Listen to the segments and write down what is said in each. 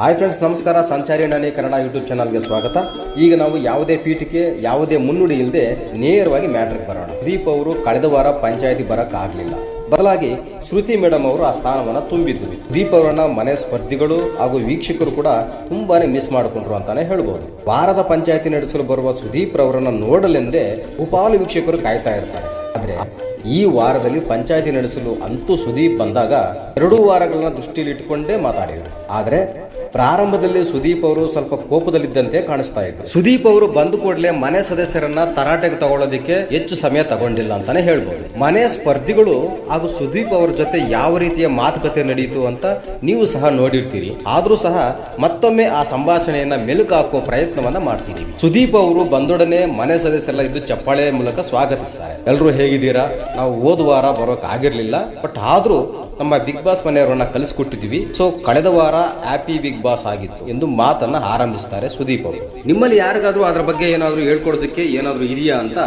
Hi friends ನಮಸ್ಕಾರ. ಸಂಚಾರಿ ನಾನೇ ಕನ್ನಡ ಯೂಟ್ಯೂಬ್ ಚಾನಲ್ಗೆ ಸ್ವಾಗತ. ಈಗ ನಾವು ಯಾವುದೇ ಪೀಠಿಕೆ ಯಾವುದೇ ಮುನ್ನುಡಿ ಇಲ್ಲದೆ ನೇರವಾಗಿ ಮ್ಯಾಟ್ರಿಕ್ ಬರೋಣ. ದೀಪ್ ಅವರು ಕಳೆದ ವಾರ ಪಂಚಾಯತಿ ಬರೋಕ್ಕಾಗಲಿಲ್ಲ ಬದಲಾಗಿ ಶ್ರುತಿ ಮೇಡಮ್ ಅವರು ಆ ಸ್ಥಾನವನ್ನ ತುಂಬಿದ್ವಿ. ದೀಪ್ ಅವರನ್ನ ಮನೆ ಸ್ಪರ್ಧಿಗಳು ಹಾಗೂ ವೀಕ್ಷಕರು ಕೂಡ ತುಂಬಾನೇ ಮಿಸ್ ಮಾಡಿಕೊಂಡ್ರು ಅಂತಾನೆ ಹೇಳ್ಬೋದು. ವಾರದ ಪಂಚಾಯತಿ ನಡೆಸಲು ಬರುವ ಸುದೀಪ್ ರವರನ್ನ ನೋಡಲೆಂದೇ ಉಪಾಲು ವೀಕ್ಷಕರು ಕಾಯ್ತಾ ಇರ್ತಾರೆ. ಆದ್ರೆ ಈ ವಾರದಲ್ಲಿ ಪಂಚಾಯತಿ ನಡೆಸಲು ಅಂತೂ ಸುದೀಪ್ ಬಂದಾಗ ಎರಡೂ ವಾರಗಳನ್ನ ದೃಷ್ಟಿಯಲ್ಲಿ ಇಟ್ಟುಕೊಂಡೇ ಮಾತಾಡಿದರು. ಆದ್ರೆ ಪ್ರಾರಂಭದಲ್ಲಿ ಸುದೀಪ್ ಅವರು ಸ್ವಲ್ಪ ಕೋಪದಲ್ಲಿದ್ದಂತೆ ಕಾಣಿಸ್ತಾ ಇದ್ರು ಸುದೀಪ್ ಅವರು ಬಂದ ಕೂಡಲೇ ಮನೆ ಸದಸ್ಯರನ್ನ ತರಾಟೆಗೆ ತಗೊಳ್ಳೋದಿಕ್ಕೆ ಹೆಚ್ಚು ಸಮಯ ತಗೊಂಡಿಲ್ಲ ಅಂತಾನೆ ಹೇಳ್ಬೋದು. ಮನೆ ಸ್ಪರ್ಧಿಗಳು ಹಾಗೂ ಸುದೀಪ್ ಅವರ ಜೊತೆ ಯಾವ ರೀತಿಯ ಮಾತುಕತೆ ನಡೆಯಿತು ಅಂತ ನೀವು ಸಹ ನೋಡಿರ್ತೀರಿ. ಆದ್ರೂ ಸಹ ಮತ್ತೊಮ್ಮೆ ಆ ಸಂಭಾಷಣೆಯನ್ನ ಮೆಲುಕು ಹಾಕುವ ಪ್ರಯತ್ನವನ್ನ ಮಾಡ್ತೀರಿ. ಸುದೀಪ್ ಅವರು ಬಂದೊಡನೆ ಮನೆ ಸದಸ್ಯರೆಲ್ಲ ಇದ್ದು ಚಪ್ಪಾಳೆ ಮೂಲಕ ಸ್ವಾಗತಿಸ್ತಾರೆ. ಎಲ್ಲರೂ ಹೇಗಿದ್ದೀರಾ? ನಾವು ಹೋದ ವಾರ ಬರೋಕ್ ಆಗಿರ್ಲಿಲ್ಲ, ಬಟ್ ಆದ್ರೂ ನಮ್ಮ ಬಿಗ್ ಬಾಸ್ ಮನೆಯವರನ್ನ ಕಲಿಸ್ಕೊಟ್ಟಿದೀವಿ ಸೊ ಕಳೆದ ವಾರ ಹ್ಯಾಪಿ ಬಿಗ್ ಬಾಸ್ ಆಗಿತ್ತು ಎಂದು ಮಾತನ್ನ ಆರಂಭಿಸ್ತಾರೆ ಸುದೀಪ್ ಅವರು ನಿಮ್ಮಲ್ಲಿ ಯಾರಿಗಾದ್ರೂ ಅದರ ಬಗ್ಗೆ ಏನಾದ್ರೂ ಹೇಳ್ಕೊಡೋದಕ್ಕೆ ಏನಾದರೂ ಇದೆಯಾ ಅಂತ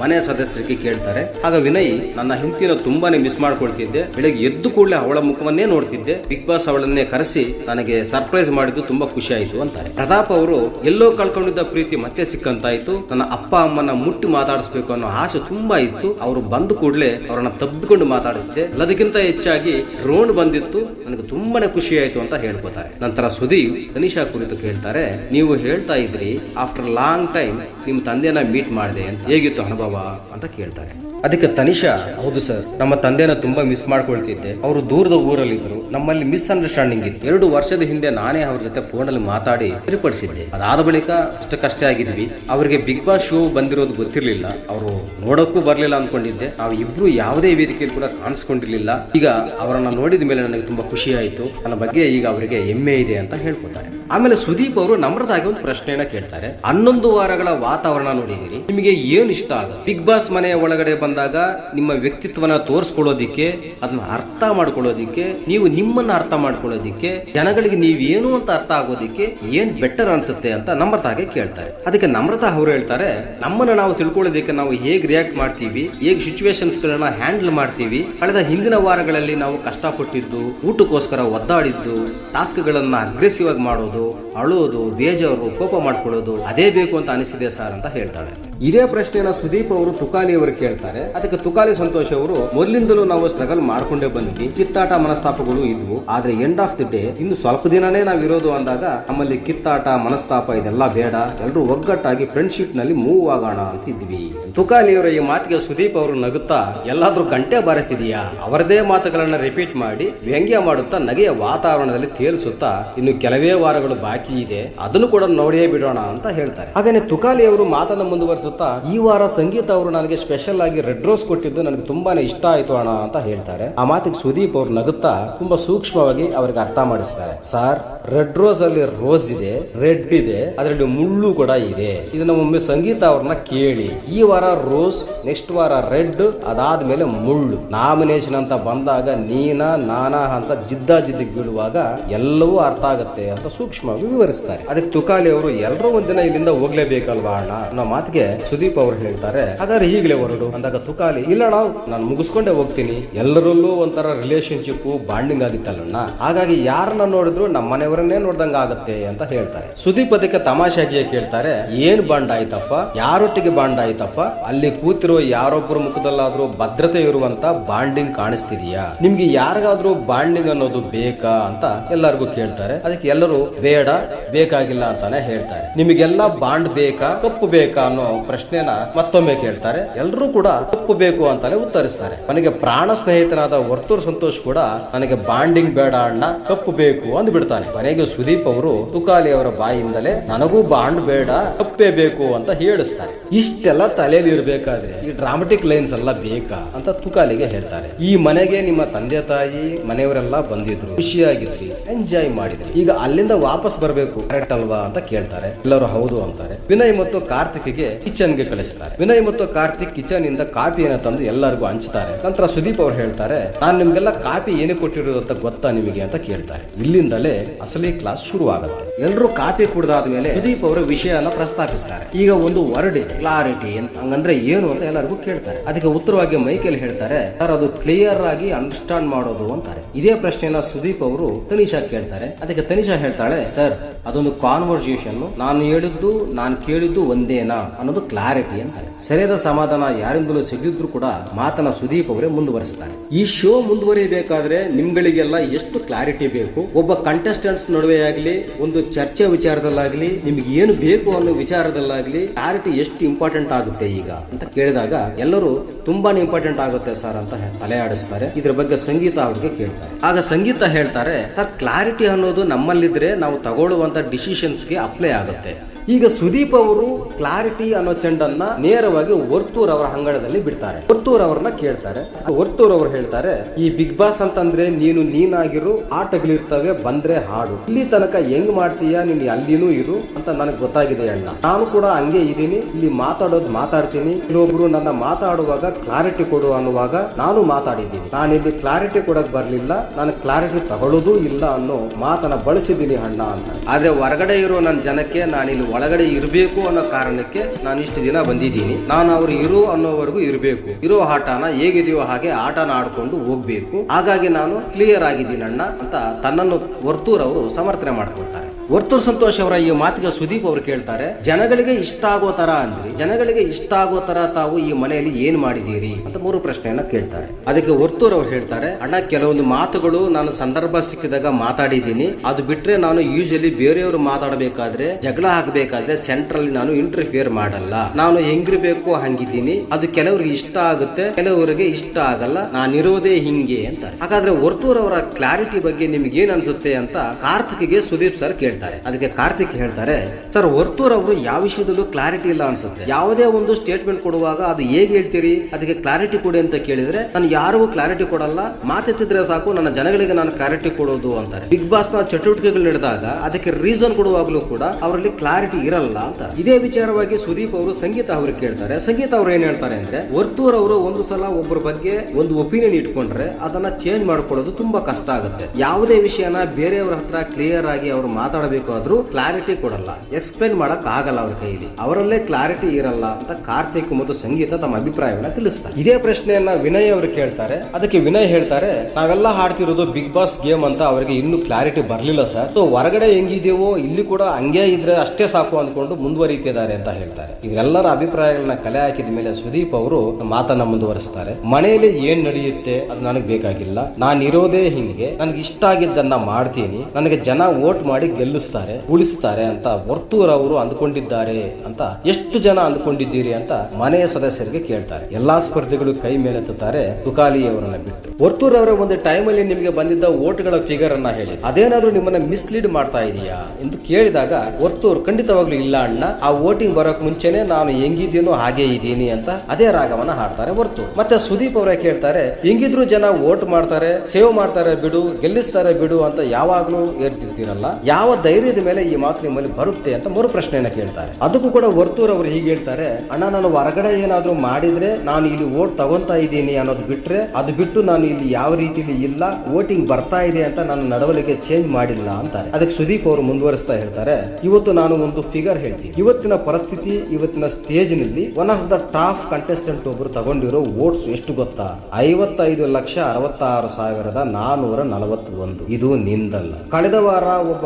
ಮನೆ ಸದಸ್ಯರಿಗೆ ಕೇಳ್ತಾರೆ. ಆಗ ವಿನಯ್, ನನ್ನ ಹೆಂಡತಿನ ತುಂಬಾನೇ ಮಿಸ್ ಮಾಡ್ಕೊಳ್ತಿದ್ದೆ. ಬೆಳಗ್ಗೆ ಎದ್ದು ಕೂಡಲೇ ಅವಳ ಮುಖವನ್ನೇ ನೋಡ್ತಿದ್ದೆ. ಬಿಗ್ ಬಾಸ್ ಅವಳನ್ನೇ ಕರೆಸಿ ನನಗೆ ಸರ್ಪ್ರೈಸ್ ಮಾಡಿದ್ದು ತುಂಬಾ ಖುಷಿ ಆಯಿತು ಅಂತಾರೆ. ಪ್ರತಾಪ್ ಅವರು ಎಲ್ಲೋ ಕಳ್ಕೊಂಡಿದ್ದ ಪ್ರೀತಿ ಮತ್ತೆ ಸಿಕ್ಕಂತಾಯ್ತು. ನನ್ನ ಅಪ್ಪ ಅಮ್ಮನ ಮುಟ್ಟಿ ಮಾತಾಡಿಸ್ಬೇಕು ಅನ್ನೋ ಆಸೆ ತುಂಬಾ ಇತ್ತು. ಅವರು ಬಂದ ಕೂಡಲೇ ಅವರನ್ನ ತಬ್ಬಿಕೊಂಡು ಮಾತಾಡಿಸಿದೆ. ಅದಕ್ಕಿಂತ ಹೆಚ್ಚಾಗಿ ಡ್ರೋನ್ ಬಂದಿತ್ತು. ನನಗೆ ತುಂಬಾನೇ ಖುಷಿ ಆಯ್ತು ಅಂತ ಹೇಳ್ಕೊತಾರೆ. ನಂತರ ಸುದೀಪ್, ತನಿಷಾ ಕುರಿತು ಕೇಳ್ತಾರೆ, ನೀವು ಹೇಳ್ತಾ ಇದ್ರಿ ಆಫ್ಟರ್ ಲಾಂಗ್ ಟೈಮ್ ನಿಮ್ಮ ತಂದೆನ ಮೀಟ್ ಮಾಡಿದೆ ಅಂತ. ಹೇಗಿತ್ತು ಅನುಭವ? ಅಂತ ಕೇಳ್ತಾರೆ. ಅದಕ್ಕೆ ತನಿಷಾ, ಹೌದು ಸರ್, ನಮ್ಮ ತಂದೆನ ತುಂಬಾ ಮಿಸ್ ಮಾಡ್ಕೊಳ್ತಿದ್ದೆ. ಅವರು ದೂರದ ಊರಲ್ಲಿದ್ದರು. ನಮ್ಮಲ್ಲಿ ಮಿಸ್ ಅಂಡರ್ಸ್ಟ್ಯಾಂಡಿಂಗ್ ಇತ್ತು. ಎರಡು ವರ್ಷದ ಹಿಂದೆ ನಾನೇ ಅವ್ರ ಜೊತೆ ಫೋನಲ್ಲಿ ಮಾತಾಡಿ ಸರಿಪಡಿಸಿದ್ದೆ. ಅದಾದ ಬಳಿಕ ಅಷ್ಟಕ್ಕಷ್ಟೇ ಆಗಿದ್ವಿ. ಅವರಿಗೆ ಬಿಗ್ ಬಾಸ್ ಶೋ ಬಂದಿರೋದು ಗೊತ್ತಿರಲಿಲ್ಲ. ಅವರು ನೋಡೋಕ್ಕೂ ಬರಲಿಲ್ಲ ಅನ್ಕೊಂಡಿದ್ದೆ. ನಾವು ಇಬ್ರು ಯಾವುದೇ ವೇದಿಕೆಯಲ್ಲಿ ಕೂಡ ಕಾಣಿಸ್ಕೊಂಡಿರ್ಲಿಲ್ಲ. ಈಗ ಅವರನ್ನ ನೋಡಿದ ಮೇಲೆ ನನಗೆ ತುಂಬಾ ಖುಷಿ ಆಯ್ತು. ನನ್ನ ಬಗ್ಗೆ ಈಗ ಅವರಿಗೆ ಹೆಮ್ಮೆ ಇದೆ ಅಂತ ಹೇಳ್ಕೊತಾರೆ ಆಮೇಲೆ ಸುದೀಪ್ ಅವರು ನಮ್ರದಾಗಿ ಒಂದು ಪ್ರಶ್ನೆಯನ್ನ ಕೇಳ್ತಾರೆ. ಹನ್ನೊಂದು ವಾರಗಳ ವಾತಾವರಣ ನೋಡಿದಿರಿ ನಿಮಗೆ ಏನ್ ಇಷ್ಟ ಆಗುತ್ತೆ ಬಿಗ್ ಬಾಸ್ ಮನೆಯ ಒಳಗಡೆ ಬಂದಾಗ ನಿಮ್ಮ ವ್ಯಕ್ತಿತ್ವನ ತೋರಿಸ್ಕೊಳ್ಳೋದಿಕ್ಕೆ ಅದನ್ನ ಅರ್ಥ ಮಾಡ್ಕೊಳ್ಳೋದಿಕ್ಕೆ, ನೀವು ನಿಮ್ಮನ್ನ ಅರ್ಥ ಮಾಡ್ಕೊಳ್ಳೋದಿಕ್ಕೆ, ಜನಗಳಿಗೆ ನೀವೇನು ಅಂತ ಅರ್ಥ ಆಗೋದಿಕ್ಕೆ ಏನ್ ಬೆಟರ್ ಅನ್ಸುತ್ತೆ ಅಂತ ನಮ್ರತಾಗೆ ಕೇಳ್ತಾರೆ. ಅದಕ್ಕೆ ನಮ್ರತಾ ಅವರು ಹೇಳ್ತಾರೆ, ನಮ್ಮನ್ನ ನಾವು ತಿಳ್ಕೊಳ್ಳೋದಿಕ್ಕೆ ನಾವು ಹೇಗ್ ರಿಯಾಕ್ಟ್ ಮಾಡ್ತೀವಿ, ಹೇಗ್ ಸಿಚುವೇಶನ್ಸ್ ಗಳನ್ನ ಹ್ಯಾಂಡಲ್ ಮಾಡ್ತೀವಿ, ಕಳೆದ ಹಿಂದಿನ ವಾರಗಳಲ್ಲಿ ನಾವು ಕಷ್ಟಪಟ್ಟಿದ್ದು, ಊಟಕ್ಕೋಸ್ಕರ ಒದ್ದಾಡಿದ್ದು ಟಾಸ್ಕ್ ಗಳನ್ನ ಅಗ್ರೆಸಿವ್ ಆಗಿ ಮಾಡೋದು ಅಳೋದು ಬೇಜಾರು, ಕೋಪ ಮಾಡ್ಕೊಳ್ಳೋದು, ಅದೇ ಬೇಕು ಅಂತ ಅನಿಸಿದೆ ಸರ್ ಅಂತ ಹೇಳ್ತಾಳೆ. ಇದೇ ಪ್ರಶ್ನೆನ ಸುದೀಪ್ ಅವರು ತುಕಾಲಿ ಅವರು ಕೇಳ್ತಾರೆ. ಅದಕ್ಕೆ ತುಕಾಲಿ ಸಂತೋಷ್ ಅವರು, ಮೊದಲಿಂದಲೂ ನಾವು ಸ್ಟ್ರಗಲ್ ಮಾಡ್ಕೊಂಡೇ ಬಂದ್ವಿ. ಕಿತ್ತಾಟ ಮನಸ್ತಾಪಗಳು ಇದ್ವು. ಆದ್ರೆ ಎಂಡ್ ಆಫ್ ದಿ ಡೇ ಇನ್ನು ಸ್ವಲ್ಪ ದಿನನೇ ನಾವು ಇರೋದು ಅಂದಾಗ ನಮ್ಮಲ್ಲಿ ಕಿತ್ತಾಟ, ಮನಸ್ತಾಪ ಇದೆಲ್ಲ ಬೇಡ. ಎಲ್ಲರೂ ಒಗ್ಗಟ್ಟಾಗಿ ಫ್ರೆಂಡ್ಶಿಪ್ನಲ್ಲಿ ಮೂವ್ ಆಗೋಣ ಅಂತ ಇದ್ವಿ ತುಕಾಲಿ ಅವರ ಈ ಮಾತಿಗೆ ಸುದೀಪ್ ಅವರು ನಗುತ್ತಾ, ಎಲ್ಲಾದ್ರೂ ಗಂಟೆ ಬಾರಿಸಿದೀಯಾ? ಅವರದೇ ಮಾತುಗಳನ್ನ ರಿಪೀಟ್ ಮಾಡಿ, ವ್ಯಂಗ್ಯ ಮಾಡುತ್ತಾ, ನಗೆಯ ವಾತಾವರಣದಲ್ಲಿ ತೇಲಿಸುತ್ತಾ, ಇನ್ನು ಕೆಲವೇ ವಾರಗಳು ಬಾಕಿ ಇದೆ. ಅದನ್ನು ಕೂಡ ನೋಡಿಯೇ ಬಿಡೋಣ ಅಂತ ಹೇಳ್ತಾರೆ. ಹಾಗೇನೆ ತುಕಾಲಿ ಅವರು ಮಾತನ್ನ ಮುಂದುವರಿಸುತ್ತಾ ಈ ವಾರ ಸಂಗೀತ ಅವರು ನನಗೆ ಸ್ಪೆಷಲ್ ಆಗಿ ರೆಡ್ ರೋಸ್ ಕೊಟ್ಟಿದ್ದು ನನಗೆ ತುಂಬಾನೇ ಇಷ್ಟ ಆಯ್ತು ಅಣ್ಣ ಅಂತ ಹೇಳ್ತಾರೆ. ಆ ಮಾತಿಗೆ ಸುದೀಪ್ ಅವರು ನಗುತ್ತಾ ತುಂಬಾ ಸೂಕ್ಷ್ಮವಾಗಿ ಅವರಿಗೆ ಅರ್ಥ ಮಾಡಿಸ್ತಾರೆ. ಸರ್ ರೆಡ್ ರೋಸ್ ಅಲ್ಲಿ ರೋಸ್ ಇದೆ ರೆಡ್ ಇದೆ, ಅದರಲ್ಲಿ ಮುಳ್ಳು ಕೂಡ ಇದೆ. ಇದನ್ನ ಒಮ್ಮೆ ಸಂಗೀತ ಅವ್ರನ್ನ ಕೇಳಿ. ಈ ವಾರ ರೋಸ್ ನೆಕ್ಸ್ಟ್ ವಾರ ರೆಡ್ ಅದಾದ್ಮೇಲೆ ಮುಳ್ಳು. ನಾಮಿನೇಷನ್ ಅಂತ ಬಂದಾಗ ನೀನಾ, ನಾನಾ ಅಂತ ಜಿದ್ದ ಜಿದ್ದಿಗೆ ಬೀಳುವಾಗ ಎಲ್ಲವೂ ಅರ್ಥ ಆಗುತ್ತೆ ಅಂತ ಸೂಕ್ಷ್ಮವಾಗಿ ವಿವರಿಸ್ತಾರೆ. ಅದಕ್ಕೆ ತುಕಾಲಿ ಅವರು ಎಲ್ಲರೂ ಒಂದಿನ ಇಲ್ಲಿಂದ ಹೋಗ್ಲೇಬೇಕಲ್ವಾ ಅಣ್ಣ? ಅನ್ನೋ ಮಾತಿಗೆ ಸುದೀಪ್ ಅವರು ಹೇಳ್ತಾರೆ, ಹಾಗಾದ್ರೆ ಈಗಲೇ ಹೊರಡು. ಅಂದಾಗ ತುಕಾಲಿ ಇಲ್ಲ ನಾವು ನಾನು ಮುಗಿಸ್ಕೊಂಡೇ ಹೋಗ್ತೀನಿ. ಎಲ್ಲರಲ್ಲೂ ಒಂಥರ ರಿಲೇಶನ್ಶಿಪ್ ಬಾಂಡಿಂಗ್ ಆಗಿತ್ತಲ್ಲಣ್ಣ. ಹಾಗಾಗಿ ಯಾರನ್ನ ನೋಡಿದ್ರು ನಮ್ಮ ಮನೆಯವರನ್ನೇ ನೋಡ್ದಂಗ ಆಗತ್ತೆ ಅಂತ ಹೇಳ್ತಾರೆ. ಸುದೀಪ್ ಅದಕ್ಕೆ ತಮಾಷೆಗೆ ಕೇಳ್ತಾರೆ, ಏನ್ ಬಾಂಡ್ ಆಯ್ತಪ್ಪ? ಯಾರೊಟ್ಟಿಗೆ ಬಾಂಡ್ ಆಯ್ತಪ್ಪ? ಅಲ್ಲಿ ಕೂತಿರೋ ಯಾರೊಬ್ಬರ ಮುಖದಲ್ಲಾದ್ರೂ ಭದ್ರತೆ ಇರುವಂತ ಬಾಂಡಿಂಗ್ ಕಾಣಿಸ್ತಿದೆಯಾ? ನಿಮ್ಗೆ ಯಾರಿಗಾದ್ರೂ ಬಾಂಡಿಂಗ್ ಅನ್ನೋದು ಬೇಕಾ? ಅಂತ ಎಲ್ಲರಿಗೂ ಕೇಳ್ತಾರೆ. ಅದಕ್ಕೆ ಎಲ್ಲರೂ, ಬೇಡ, ಬೇಕಾಗಿಲ್ಲ ಅಂತಾನೆ ಹೇಳ್ತಾರೆ. ನಿಮಗೆಲ್ಲ ಬಾಂಡ್ ಬೇಕಾ? ಕಪ್ಪು ಬೇಕಾ ಅನ್ನೋ ಪ್ರಶ್ನೆನ ಮತ್ತೊಮ್ಮೆ ಕೇಳ್ತಾರೆ. ಎಲ್ಲರೂ ಕೂಡ ಕಪ್ಪು ಬೇಕು ಅಂತಾನೆ ಉತ್ತರಿಸ್ತಾರೆ. ನನಗೆ ಪ್ರಾಣ ಸ್ನೇಹಿತನಾದ ವರ್ತೂರ್ ಸಂತೋಷ್ ಕೂಡ ನನಗೆ ಬಾಂಡಿಂಗ್ ಬೇಡ ಅಣ್ಣ ಕಪ್ಪು ಬೇಕು ಅಂದ್ ಬಿಡ್ತಾನೆ. ಕೊನೆಗೆ ಸುದೀಪ್ ಅವರು ತುಕಾಲಿ ಅವರ ಬಾಯಿಂದಲೇ, ನನಗೂ ಬಾಂಡ್ ಬೇಡ ಕಪ್ಪೇ ಬೇಕು ಅಂತ ಹೇಳಿಸ್ತಾರೆ. ಇಷ್ಟೆಲ್ಲ ತಲೆಯಲ್ಲಿ ಇರ್ಬೇಕಾದ್ರೆ ಈ ಡ್ರಾಮಟಿಕ್ ಲೈನ್ಸ್ ಎಲ್ಲ ಬೇಕಾ ಅಂತ ತುಕಾಲಿಗೆ ಹೇಳ್ತಾರೆ. ಈ ಮನೆಗೆ ನಿಮ್ಮ ತಂದೆ, ತಾಯಿ, ಮನೆಯವರೆಲ್ಲ ಬಂದಿದ್ರು. ಖುಷಿಯಾಗಿದ್ರಿ, ಎಂಜಾಯ್ ಮಾಡಿದ್ರಿ. ಈಗ ಅಲ್ಲಿಂದ ವಾಪಸ್ ಬರಬೇಕು. ಕರೆಕ್ಟ್ ಅಲ್ವಾ ಅಂತ ಕೇಳ್ತಾರೆ. ಎಲ್ಲರೂ ಹೌದು ಅಂತಾರೆ. ವಿನಯ್ ಮತ್ತು ಕಾರ್ತಿಕ್ಗೆ ಕಿಚನ್ಗೆ ಕಳಿಸ್ತಾರೆ. ವಿನಯ್ ಮತ್ತು ಕಾರ್ತಿಕ್ ಕಿಚನ್ ಇಂದ ಕಾಫಿಯನ್ನು ತಂದು ಎಲ್ಲರಿಗೂ ಹಂಚ್ತಾರೆ. ನಂತರ ಸುದೀಪ್ ಅವರು ಹೇಳ್ತಾರೆ, ನಾನು ನಿಮ್ಗೆಲ್ಲ ಕಾಫಿ ಏನು ಕೊಟ್ಟಿರೋದು ಅಂತ ಗೊತ್ತಾ ನಿಮಗೆ? ಅಂತ ಕೇಳ್ತಾರೆ. ಇಲ್ಲಿಂದಲೇ ಅಸಲಿ ಕ್ಲಾಸ್ ಶುರು ಆಗುತ್ತೆ ಎಲ್ಲರೂ ಕಾಫಿ ಕುಡ್ದಾದ್ಮೇಲೆ ಸುದೀಪ್ ಅವರು ವಿಷಯನ ಪ್ರಸ್ತಾಪಿಸ್ತಾರೆ. ಈಗ ಒಂದು ವರ್ಡ್ ಇದೆ ಕ್ಲಾರಿಟಿ ಹಂಗಂದ್ರೆ ಏನು ಅಂತ ಎಲ್ಲರಿಗೂ ಕೇಳ್ತಾರೆ. ಅದಕ್ಕೆ ಉತ್ತರವಾಗಿ ಮೈಕೇಲ್ ಹೇಳ್ತಾರೆ, ಸರ್, ಅದು ಕ್ಲಿಯರ್ ಆಗಿ ಅಂಡರ್ಸ್ಟ್ಯಾಂಡ್ ಮಾಡೋದು ಅಂತಾರೆ. ಇದೇ ಪ್ರಶ್ನೆನ ಸುದೀಪ್ ಅವರು ತನಿಷಾ ಕೇಳ್ತಾರೆ. ಅದಕ್ಕೆ ತನಿಷಾ ಹೇಳ್ತಾಳೆ, ಸರ್, ಅದೊಂದು ಕಾನ್ವರ್ಸೇಷನ್ ನಾನು ಹೇಳಿದ್ದು, ನಾನು ಕೇಳಿದ್ದು ಒಂದೇನಾ? ಅನ್ನೋದು ಕ್ಲಾರಿಟಿ ಅಂತಾರೆ. ಸರಿಯಾದ ಸಮಾಧಾನ ಯಾರಿಂದಲೂ ಸಿಗದಿದ್ರು ಕೂಡ ಮಾತನ ಸುದೀಪ್ ಅವರೇ ಮುಂದುವರಿಸ್ತಾರೆ. ಈ ಶೋ ಮುಂದುವರಿಬೇಕಾದ್ರೆ ನಿಮ್ಗಳಿಗೆಲ್ಲ ಎಷ್ಟು ಕ್ಲಾರಿಟಿ ಬೇಕು? ಒಬ್ಬ ಕಂಟೆಸ್ಟೆಂಟ್ಸ್ ನಡುವೆ ಆಗಲಿ, ಒಂದು ಚರ್ಚೆ ವಿಚಾರದಲ್ಲಾಗ್ಲಿ, ನಿಮ್ಗೆ ಏನು ಬೇಕು ಅನ್ನೋ ವಿಚಾರದಲ್ಲಾಗ್ಲಿ ಕ್ಲಾರಿಟಿ ಎಷ್ಟು ಇಂಪಾರ್ಟೆಂಟ್ ಆಗುತ್ತೆ ಈಗ ಅಂತ ಕೇಳಿದಾಗ ಎಲ್ಲರೂ ತುಂಬಾನೇ ಇಂಪಾರ್ಟೆಂಟ್ ಆಗುತ್ತೆ ಸರ್ ಅಂತ ತಲೆ ಆಡಿಸ್ತಾರೆ ಇದ್ರ ಬಗ್ಗೆ ಸಂಗೀತ ಅವ್ರಿಗೆ ಕೇಳ್ತಾರೆ. ಆಗ ಸಂಗೀತ ಹೇಳ್ತಾರೆ, ಸರ್ ಕ್ಲಾರಿಟಿ ಅನ್ನೋದು ನಮ್ಮಲ್ಲಿದ್ರೆ ನಾವು ತಗೊಳ್ಳುವಂತ ಡಿಸಿಷನ್ಸ್ಗೆ ಅಪ್ಲೈ ಆಗುತ್ತೆ. ಈಗ ಸುದೀಪ್ ಅವರು ಕ್ಲಾರಿಟಿ ಅನ್ನೋ ಚೆಂಡನ್ನ ನೇರವಾಗಿ ವರ್ತೂರ್ ಅವರ ಅಂಗಳದಲ್ಲಿ ಬಿಡ್ತಾರೆ. ವರ್ತೂರ್ ಅವ್ರನ್ನ ಕೇಳ್ತಾರೆ. ವರ್ತೂರ್ ಅವರು ಹೇಳ್ತಾರೆ, ಈ ಬಿಗ್ ಬಾಸ್ ಅಂತಂದ್ರೆ ನೀನು ನೀನಾಗಿರು, ಆಟಗಳಿರ್ತವೆ, ಬಂದ್ರೆ ಹಾಡು. ಇಲ್ಲಿ ತನಕ ಹೆಂಗ್ ಮಾಡ್ತೀಯಾ, ನೀನು ಅಲ್ಲಿನೂ ಇರು ಅಂತ ನನಗೆ ಗೊತ್ತಾಗಿದೆ ಅಣ್ಣ. ನಾನು ಕೂಡ ಹಂಗೆ ಇದ್ದೀನಿ, ಇಲ್ಲಿ ಮಾತಾಡೋದು ಮಾತಾಡ್ತೀನಿ. ಕೆಲವೊಬ್ರು ನನ್ನ ಮಾತಾಡುವಾಗ ಕ್ಲಾರಿಟಿ ಕೊಡು ಅನ್ನುವಾಗ ನಾನು ಮಾತಾಡಿದ್ದೀನಿ. ನಾನು ಇಲ್ಲಿ ಕ್ಲಾರಿಟಿ ಕೊಡಕ್ ಬರ್ಲಿಲ್ಲ, ನಾನು ಕ್ಲಾರಿಟಿ ತಗೊಳ್ಳೋದು ಇಲ್ಲ ಅನ್ನೋ ಮಾತನ್ನ ಬಳಸಿದ್ದೀನಿ ಅಣ್ಣ ಅಂತ. ಆದ್ರೆ ಹೊರಗಡೆ ಇರೋ ನನ್ನ ಜನಕ್ಕೆ ನಾನು ಇಲ್ಲಿ ಒಳಗಡೆ ಇರಬೇಕು ಅನ್ನೋ ಕಾರಣಕ್ಕೆ ನಾನು ಇಷ್ಟು ದಿನ ಬಂದಿದ್ದೀನಿ. ನಾನು ಅವ್ರು ಇರು ಅನ್ನೋವರೆಗೂ ಇರಬೇಕು. ಇರೋ ಆಟನ ಹೇಗಿದೆಯೋ ಹಾಗೆ ಆಟನ ಆಡ್ಕೊಂಡು ಹೋಗ್ಬೇಕು. ಹಾಗಾಗಿ ನಾನು ಕ್ಲಿಯರ್ ಆಗಿದ್ದೀನಿ ಅಣ್ಣ ಅಂತ ತನ್ನನ್ನು ವರ್ತೂರ್ ಅವರು ಸಮರ್ಥನೆ ಮಾಡ್ಕೊಳ್ತಾರೆ. ವರ್ತೂರ್ ಸಂತೋಷ್ ಅವರ ಈ ಮಾತಿಗೆ ಸುದೀಪ್ ಅವರು ಕೇಳ್ತಾರೆ, ಜನಗಳಿಗೆ ಇಷ್ಟ ಆಗೋ ತರ ಅಂದ್ರೆ. ಜನಗಳಿಗೆ ಇಷ್ಟ ಆಗೋ ತರ ತಾವು ಈ ಮನೆಯಲ್ಲಿ ಏನ್ ಮಾಡಿದೀರಿ ಅಂತ ಮೂರು ಪ್ರಶ್ನೆಯನ್ನ ಕೇಳ್ತಾರೆ. ಅದಕ್ಕೆ ವರ್ತೂರ್ ಅವ್ರು ಹೇಳ್ತಾರೆ, ಅಣ್ಣ, ಕೆಲವೊಂದು ಮಾತುಗಳು ನಾನು ಸಂದರ್ಭ ಸಿಕ್ಕಿದಾಗ ಮಾತಾಡಿದ್ದೀನಿ. ಅದು ಬಿಟ್ರೆ ನಾನು ಯೂಶಲಿ ಬೇರೆಯವರು ಮಾತಾಡಬೇಕಾದ್ರೆ, ಜಗಳ ಹಾಕಬೇಕಾದ್ರೆ ಸೆಂಟ್ರಲ್ಲಿ ನಾನು ಇಂಟರ್ಫಿಯರ್ ಮಾಡಲ್ಲ. ನಾನು ಹೆಂಗಿರ್ಬೇಕು ಹಂಗಿದ್ದೀನಿ. ಅದು ಕೆಲವರಿಗೆ ಇಷ್ಟ ಆಗುತ್ತೆ, ಕೆಲವರಿಗೆ ಇಷ್ಟ ಆಗಲ್ಲ. ನಾನಿರೋದೇ ಹಿಂಗೆ ಅಂತಾರೆ. ಹಾಗಾದ್ರೆ ವರ್ತೂರ್ ಅವರ ಕ್ಲಾರಿಟಿ ಬಗ್ಗೆ ನಿಮ್ಗೆ ಏನ್ ಅನ್ಸುತ್ತೆ ಅಂತ ಕಾರ್ತಿಕ್ಗೆ ಸುದೀಪ್ ಸರ್ ಕೇಳ್ತಾರೆ. ಅದಕ್ಕೆ ಕಾರ್ತಿಕ್ ಹೇಳ್ತಾರೆ, ಸರ್, ವರ್ತೂರ್ ಅವರು ಯಾವ ವಿಷಯದಲ್ಲೂ ಕ್ಲಾರಿಟಿ ಇಲ್ಲ ಅನ್ಸುತ್ತೆ. ಯಾವುದೇ ಒಂದು ಸ್ಟೇಟ್ಮೆಂಟ್ ಕೊಡುವಾಗ ಅದು ಹೇಗೆ ಹೇಳ್ತೀರಿ? ಅದಕ್ಕೆ ಕ್ಲಾರಿಟಿ ಕೊಡಿ ಅಂತ ಕೇಳಿದ್ರೆ, ನಾನು ಯಾರಿಗೂ ಕ್ಲಾರಿಟಿ ಕೊಡಲ್ಲ. ಮಾತೆತ್ತಿದ್ರೆ ಸಾಕು, ನನ್ನ ಜನಗಳಿಗೆ ನಾನು ಕ್ಲಾರಿಟಿ ಕೊಡೋದು ಅಂತಾರೆ. ಬಿಗ್ ಬಾಸ್ನ ಚಟುವಟಿಕೆಗಳು ನಡೆದಾಗ ಅದಕ್ಕೆ ರೀಸನ್ ಕೊಡುವಾಗಲೂ ಕೂಡ ಅವರಲ್ಲಿ ಕ್ಲಾರಿಟಿ ಇರಲ್ಲ ಅಂತ ಇದೇ ವಿಚಾರವಾಗಿ ಸುದೀಪ್ ಅವರು ಸಂಗೀತ ಅವರು ಕೇಳ್ತಾರೆ. ಸಂಗೀತ ಅವರು ಏನ್ ಹೇಳ್ತಾರೆ ಅಂದ್ರೆ, ವರ್ತೂರ್ ಅವರು ಒಂದು ಸಲ ಒಬ್ಬರ ಬಗ್ಗೆ ಒಂದು ಒಪಿನಿಯನ್ ಇಟ್ಕೊಂಡ್ರೆ ಅದನ್ನ ಚೇಂಜ್ ಮಾಡ್ಕೊಳ್ಳೋದು ತುಂಬಾ ಕಷ್ಟ ಆಗುತ್ತೆ. ಯಾವುದೇ ವಿಷಯನ ಬೇರೆಯವರ ಹತ್ರ ಕ್ಲಿಯರ್ ಆಗಿ ಅವರು ಮಾತಾಡಬೇಕು ಆದ್ರೂ ಕ್ಲಾರಿಟಿ ಕೊಡಲ್ಲ. ಎಕ್ಸ್ಪ್ಲೈನ್ ಮಾಡಕ್ ಆಗಲ್ಲ ಅವ್ರ ಕೈಲಿ. ಅವರಲ್ಲೇ ಕ್ಲಾರಿಟಿ ಇರಲ್ಲ ಅಂತ ಕಾರ್ತಿಕ್ ಮತ್ತು ಸಂಗೀತ ತಮ್ಮ ಅಭಿಪ್ರಾಯವನ್ನ ತಿಳಿಸ್ತಾರೆ. ಇದೇ ಪ್ರಶ್ನೆಯನ್ನ ವಿನಯ್ ಅವರು ಕೇಳ್ತಾರೆ. ಅದಕ್ಕೆ ವಿನಯ್ ಹೇಳ್ತಾರೆ, ನಾವೆಲ್ಲ ಹಾಡ್ತಿರೋದು ಬಿಗ್ ಬಾಸ್ ಗೇಮ್ ಅಂತ ಅವರಿಗೆ ಇನ್ನೂ ಕ್ಲಾರಿಟಿ ಬರ್ಲಿಲ್ಲ ಸರ್. ಸೊ ಹೊರಗಡೆ ಹೆಂಗಿದೆಯೋ ಇಲ್ಲಿ ಕೂಡ ಹಂಗೆ ಇದ್ರೆ ಅಷ್ಟೇ ಸಾಕು ಅಂದ್ಕೊಂಡು ಮುಂದುವರಿತಿದ್ದಾರೆ ಅಂತ ಹೇಳ್ತಾರೆ. ಇವರೆಲ್ಲರ ಅಭಿಪ್ರಾಯಗಳನ್ನ ಕಲೆ ಹಾಕಿದ ಮೇಲೆ ಸುದೀಪ್ ಅವರು ಮಾತನ್ನ ಮುಂದುವರಿಸ್ತಾರೆ. ಮನೆಯಲ್ಲಿ ಏನ್ ನಡೆಯುತ್ತೆ? ಅದು ನನಗೆ ಬೇಕಾಗಿಲ್ಲ. ನಾನು ಇರೋದೇ ಹಿಂಗೆ. ನನಗೆ ಇಷ್ಟ ಆಗಿದ್ದನ್ನ ಮಾಡ್ತೀನಿ. ನನಗೆ ಜನ ವೋಟ್ ಮಾಡಿ ಗೆಲ್ಲಿಸ್ತಾರೆ ಉಳಿಸ್ತಾರೆ ಅಂತ ವರ್ತೂರ್ ಅವರು ಅಂದ್ಕೊಂಡಿದ್ದಾರೆ ಅಂತ ಎಷ್ಟು ಜನ ಅಂದ್ಕೊಂಡಿದ್ದೀರಿ ಅಂತ ಮನೆಯ ಸದಸ್ಯರಿಗೆ ಕೇಳ್ತಾರೆ. ಎಲ್ಲಾ ಸ್ಪರ್ಧಿಗಳು ಕೈ ಮೇಲೆತ್ತುತ್ತಾರೆ ತುಕಾಲಿ ಅವರನ್ನ ಬಿಟ್ಟು. ವರ್ತೂರ್ ಅವರ ಒಂದು ಟೈಮಲ್ಲಿ ನಿಮಗೆ ಬಂದಿದ್ದ ವೋಟ್ಗಳ ಫಿಗರ್ ಅನ್ನ ಹೇಳಿ. ಅದೇನಾದ್ರೂ ನಿಮ್ಮನ್ನ ಮಿಸ್ಲೀಡ್ ಮಾಡ್ತಾ ಇದೆಯಾ ಎಂದು ಕೇಳಿದಾಗ, ವರ್ತೂರ್, ಖಂಡಿತವಾಗ್ಲೂ ಇಲ್ಲ ಅಣ್ಣ. ಆ ವೋಟಿಂಗ್ ಬರೋಕ್ ಮುಂಚೆನೆ ನಾನು ಹೆಂಗಿದ್ದೀನೋ ಹಾಗೆ ಇದ್ದೀನಿ ಅಂತ ಅದೇ ರಾಗವನ್ನ ಹಾಡ್ತಾರೆ ವರ್ತೂರ್. ಮತ್ತೆ ಸುದೀಪ್ ಅವರೇ ಕೇಳ್ತಾರೆ, ಹೆಂಗಿದ್ರು ಜನ ವೋಟ್ ಮಾಡ್ತಾರೆ, ಸೇವ್ ಮಾಡ್ತಾರೆ ಬಿಡು, ಗೆಲ್ಲಿಸ್ತಾರೆ ಬಿಡು ಅಂತ ಯಾವಾಗ್ಲೂ ಹೇಳ್ತಿರ್ತೀರಲ್ಲ? ಯಾವ ಧೈರ್ಯದ ಮೇಲೆ ಈ ಮಾತು ನಿಮ್ಮಲ್ಲಿ ಬರುತ್ತೆ ಅಂತ ಮರು ಪ್ರಶ್ನೆಯನ್ನ ಕೇಳ್ತಾರೆ. ಅದಕ್ಕೂ ಕೂಡ ವರ್ತೂರ್ ಅವರು ಹೀಗೆ ಹೇಳ್ತಾರೆ, ಅಣ್ಣ, ನಾನು ಹೊರಗಡೆ ಏನಾದರೂ ಮಾಡಿದ್ರೆ ನಾನು ಇಲ್ಲಿ ಓಟ್ ತಗೊಂತಾ ಇದ್ದೀನಿ ಅನ್ನೋದು ಬಿಟ್ರೆ ಅದು ಬಿಟ್ಟು ನಾನು ಇಲ್ಲಿ ಯಾವ ರೀತಿಲಿ ಇಲ್ಲ, ವೋಟಿಂಗ್ ಬರ್ತಾ ಇದೆ ಅಂತ ನನ್ನ ನಡವಳಿಕೆ ಚೇಂಜ್ ಮಾಡಿಲ್ಲ ಅಂತಾರೆ. ಅದಕ್ಕೆ ಸುದೀಪ್ ಅವರು ಮುಂದುವರಿಸ್ತಾ ಹೇಳ್ತಾರೆ, ಇವತ್ತು ನಾನು ಒಂದು ಫಿಗರ್ ಹೇಳ್ತೀನಿ. ಇವತ್ತಿನ ಪರಿಸ್ಥಿತಿ, ಇವತ್ತಿನ ಸ್ಟೇಜ್ನಲ್ಲಿ one of the top contestant ಒಬ್ರು ತಗೊಂಡಿರೋ ವೋಟ್ಸ್ ಎಷ್ಟು ಗೊತ್ತಾ? ಐವತ್ತೈದು ಲಕ್ಷ ಅರವತ್ತಾರು ಸಾವಿರದ ನಾನೂರ ನಲವತ್ತೊಂದು. ಇದು ನಿಂದಲ್ಲ. ಕಳೆದ ವಾರ ಒಬ್ಬ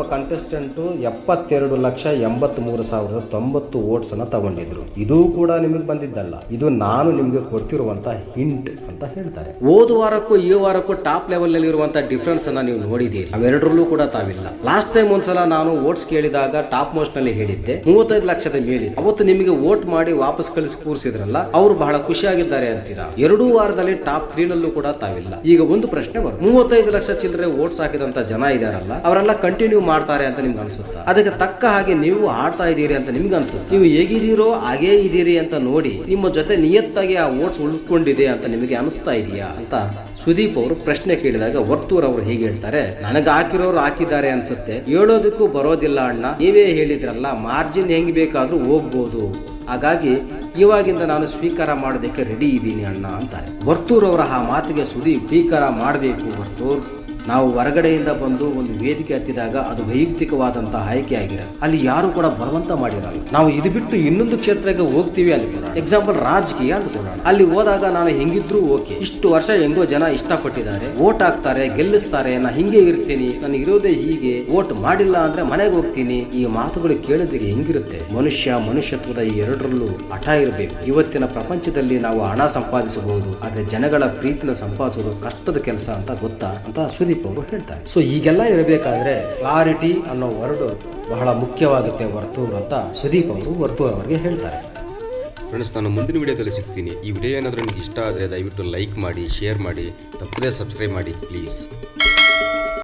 ಕಂಟೆಸ್ಟೆಂಟ್ ಎಪ್ಪತ್ತೆರಡು ಲಕ್ಷ ಎಂಬತ್ ಮೂರು ಸಾವಿರದ ತೊಂಬತ್ತು ವೋಟ್ಸ್ ಅನ್ನ ತಗೊಂಡಿದ್ರು. ಇದು ಕೂಡ ನಿಮಗೆ ಬಂದಿದ್ದಲ್ಲ. ಇದು ನಾನು ನಿಮಗೆ ಕೊಡ್ತಿರುವಂತ ಹಿಂಟ್ ಅಂತ ಹೇಳ್ತಾರೆ. ಹೋದ ವಾರಕ್ಕೂ ಈ ವಾರಕ್ಕೂ ಟಾಪ್ ಲೆವೆಲ್ ಅಲ್ಲಿ ಇರುವಂತ ಡಿಫ್ರೆನ್ಸ್ ಅನ್ನ ನೀವು ನೋಡಿದ್ದೀರಿ. ಅವೆರಡರಲ್ಲೂ ಕೂಡ ತಾವಿಲ್ಲ. ಲಾಸ್ಟ್ ಟೈಮ್ ಒಂದ್ಸಲ ನಾನು ವೋಟ್ಸ್ ಕೇಳಿದಾಗ ಟಾಪ್ ಮೋಸ್ಟ್ನಲ್ಲಿ ಹೇಳಿದ್ದೆ. ಮೂವತ್ತೈದು ಲಕ್ಷದ ಮೇಲೆ. ಅವತ್ತು ನಿಮಗೆ ವೋಟ್ ಮಾಡಿ ವಾಪಸ್ ಕಳಿಸಿ ಕೂರಿಸಿದ್ರಲ್ಲ, ಅವರು ಬಹಳ ಖುಷಿಯಾಗಿದ್ದಾರೆ ಅಂತೀರಾ? ಎರಡೂ ವಾರದಲ್ಲಿ ಟಾಪ್ ತ್ರೀ ನಲ್ಲೂ ಕೂಡ ತಾವಿಲ್ಲ. ಈಗ ಒಂದು ಪ್ರಶ್ನೆ ಬರುತ್ತೆ. ಮೂವತ್ತೈದು ಲಕ್ಷ ಚಿಲ್ಲರೆ ವೋಟ್ಸ್ ಹಾಕಿದಂತ ಜನ ಇದಾರಲ್ಲ, ಅವರೆಲ್ಲ ಕಂಟಿನ್ಯೂ ಮಾಡ್ತಾರೆ ಅಂತ ನಿಮ್ಗೆ ಅನ್ಸುತ್ತೆ? ಅದಕ್ಕೆ ತಕ್ಕ ಹಾಗೆ ನೀವು ಆಡ್ತಾ ಇದ್ದೀರಿ ಅಂತ ನಿಮ್ಗೆ ಅನ್ಸುತ್ತೆ? ನೀವು ಹೇಗಿದ್ದೀರೋ ಹಾಗೇ ಇದ್ದೀರಿ ಅಂತ ನೋಡಿ ನಿಮ್ಮ ಜೊತೆ ನಿಯತ್ತಾಗಿ ಆ ವೋಟ್ಸ್ ಉಳ್ಕೊಂಡಿದೆ ಅಂತ ನಿಮಗೆ ಅನಿಸ್ತಾ ಇದೆಯಾ ಅಂತ ಸುದೀಪ್ ಅವರು ಪ್ರಶ್ನೆ ಕೇಳಿದಾಗ ವರ್ತೂರ್ ಅವರು ಹೀಗೆ ಹೇಳ್ತಾರೆ, ನನಗೆ ಹಾಕಿರೋರು ಹಾಕಿದ್ದಾರೆ ಅನ್ಸುತ್ತೆ. ಹೇಳೋದಕ್ಕೂ ಬರೋದಿಲ್ಲ ಅಣ್ಣ. ನೀವೇ ಹೇಳಿದ್ರಲ್ಲ, ಮಾರ್ಜಿನ್ ಹೆಂಗ್ ಬೇಕಾದ್ರೂ ಹೋಗ್ಬೋದು. ಹಾಗಾಗಿ ಇವಾಗಿಂದ ನಾನು ಸ್ವೀಕಾರ ಮಾಡೋದಕ್ಕೆ ರೆಡಿ ಇದ್ದೀನಿ ಅಣ್ಣ ಅಂತಾರೆ. ವರ್ತೂರ್ ಅವರ ಆ ಮಾತಿಗೆ ಸುದೀಪ್ ಸ್ವೀಕಾರ ಮಾಡಬೇಕು ವರ್ತೂರ್. ನಾವು ಹೊರಗಡೆಯಿಂದ ಬಂದು ಒಂದು ವೇದಿಕೆ ಹತ್ತಿದಾಗ ಅದು ವೈಯಕ್ತಿಕವಾದಂತಹ ಆಯ್ಕೆ ಆಗಿದೆ ಅಲ್ಲಿ ಯಾರು ಕೂಡ ಬಲವಂತ ಮಾಡಿರಲ್ಲ. ನಾವು ಇದು ಬಿಟ್ಟು ಇನ್ನೊಂದು ಕ್ಷೇತ್ರಕ್ಕೆ ಹೋಗ್ತೀವಿ ಅಂದ್ಕೊಳ್ಳೋಣ ಎಕ್ಸಾಂಪಲ್ ರಾಜಕೀಯ ಅಂದ್ಕೊಳ್ಳೋಣ ಅಲ್ಲಿ ಹೋದಾಗ ನಾನು ಹೆಂಗಿದ್ರು ಓಕೆ. ಇಷ್ಟು ವರ್ಷ ಹೆಂಗೋ ಜನ ಇಷ್ಟಪಟ್ಟಿದ್ದಾರೆ. ಓಟ್ ಹಾಕ್ತಾರೆ, ಗೆಲ್ಲಿಸ್ತಾರೆ, ನಾ ಹಿಂಗೆ ಇರ್ತೀನಿ. ನಾನು ಇರೋದೇ ಹೀಗೆ. ಓಟ್ ಮಾಡಿಲ್ಲ ಅಂದ್ರೆ ಮನೆಗೆ ಹೋಗ್ತೀನಿ. ಈ ಮಾತುಗಳು ಕೇಳಿದ್ರೆ ಹೆಂಗಿರುತ್ತೆ? ಮನುಷ್ಯ, ಮನುಷ್ಯತ್ವದ ಎರಡರಲ್ಲೂ ಹಠ ಇರಬೇಕು. ಇವತ್ತಿನ ಪ್ರಪಂಚದಲ್ಲಿ ನಾವು ಹಣ ಸಂಪಾದಿಸಬಹುದು. ಆದ್ರೆ ಜನಗಳ ಪ್ರೀತಿನ ಸಂಪಾದಿಸೋದು ಕಷ್ಟದ ಕೆಲಸ ಅಂತ ಗೊತ್ತಾ? ಅಂತ ಸುದೀಪ್ ಅವರು ಹೇಳ್ತಾರೆ ಸೊ ಈಗೆಲ್ಲ ಇರಬೇಕಾದ್ರೆ ಕ್ಲಾರಿಟಿ ಅನ್ನೋ ವರ್ಡ್ ಬಹಳ ಮುಖ್ಯವಾಗುತ್ತೆ ಹೊರತು ಅಂತ ಸುದೀಪ್ ಅವರು ವರ್ತು ಅವರಿಗೆ ಹೇಳ್ತಾರೆ. ಫ್ರೆಂಡ್ಸ್ ನಾನು ಮುಂದಿನ ವಿಡಿಯೋದಲ್ಲಿ ಸಿಗ್ತೀನಿ. ಈ ವಿಡಿಯೋ ಏನಾದರೂ ನಿಮಗೆ ಇಷ್ಟ ಆದರೆ ದಯವಿಟ್ಟು ಲೈಕ್ ಮಾಡಿ ಶೇರ್ ಮಾಡಿ, ತಪ್ಪದೇ ಸಬ್ಸ್ಕ್ರೈಬ್ ಮಾಡಿ ಪ್ಲೀಸ್